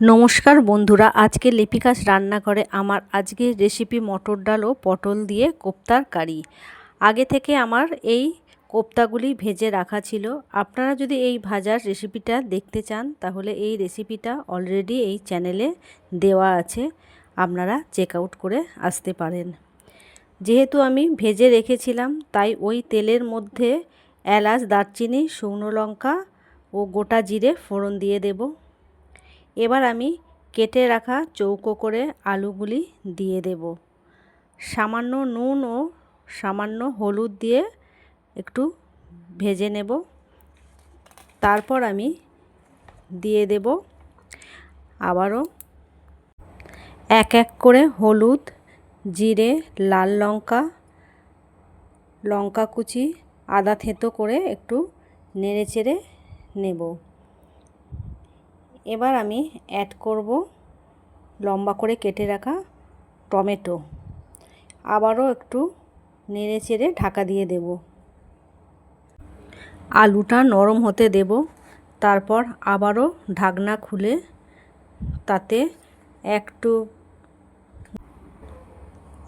নমস্কার বন্ধুরা, আজকে লিপিকাস রান্নাঘরে আমার আজকের রেসিপি মটর ডাল ও পটল দিয়ে কোপ্তার কারি। আগে থেকে আমার এই কোপ্তাগুলি ভেজে রাখা ছিল। আপনারা যদি এই ভাজার রেসিপিটা দেখতে চান, তাহলে এই রেসিপিটা অলরেডি এই চ্যানেলে দেওয়া আছে। আপনারা চেক আউট করে আসতে পারেন। যেহেতু আমি ভেজে রেখেছিলাম, তাই ওই তেলের মধ্যে এলাচ, দারচিনি, শুকনো লঙ্কা ও গোটা জিরে ফোড়ন দিয়ে দেবো। এবার আমি কেটে রাখা চৌকো করে আলুগুলি দিয়ে দেব। সামান্য নুন ও সামান্য হলুদ দিয়ে একটু ভেজে নেব। তারপর আমি দিয়ে দেব আবারও এক এক করে হলুদ, জিরে, লাল লঙ্কা লঙ্কা কুচি, আদা থেঁতো করে একটু নেড়ে চেড়ে নেব। এবার আমি অ্যাড করব লম্বা করে কেটে রাখা টমেটো। আবারও একটু নেড়ে চেড়ে ঢাকা দিয়ে দেব। আলুটা নরম হতে দেব। তারপর আবারও ঢাকনা খুলে তাতে একটু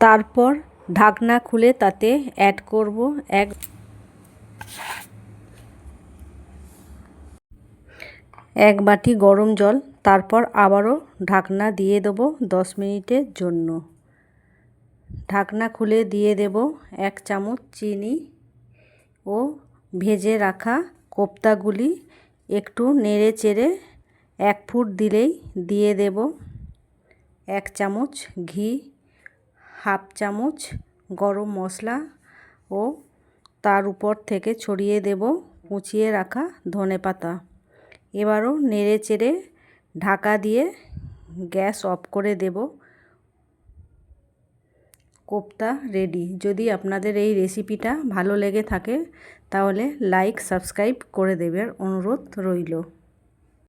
তারপর ঢাকনা খুলে তাতে অ্যাড করব এক এক বাটি গরম জল, তারপর আবারও ঢাকনা দিয়ে দেবো দশ মিনিটের জন্য। ঢাকনা খুলে দিয়ে দেব এক চামচ চিনি ও ভেজে রাখা কোপ্তাগুলি। একটু নেড়ে চেড়ে এক ফুট দিলেই দিয়ে দেব। এক চামচ ঘি, হাফ চামচ গরম মশলা ও তার উপর থেকে ছড়িয়ে দেব কুচিয়ে রাখা ধনে পাতা এবারও নেড়ে চেড়ে ঢাকা দিয়ে গ্যাস অফ করে দেব। কোপ্তা রেডি। যদি আপনাদের এই রেসিপিটা ভালো লেগে থাকে, তাহলে লাইক, সাবস্ক্রাইব করে দেবের অনুরোধ রইল।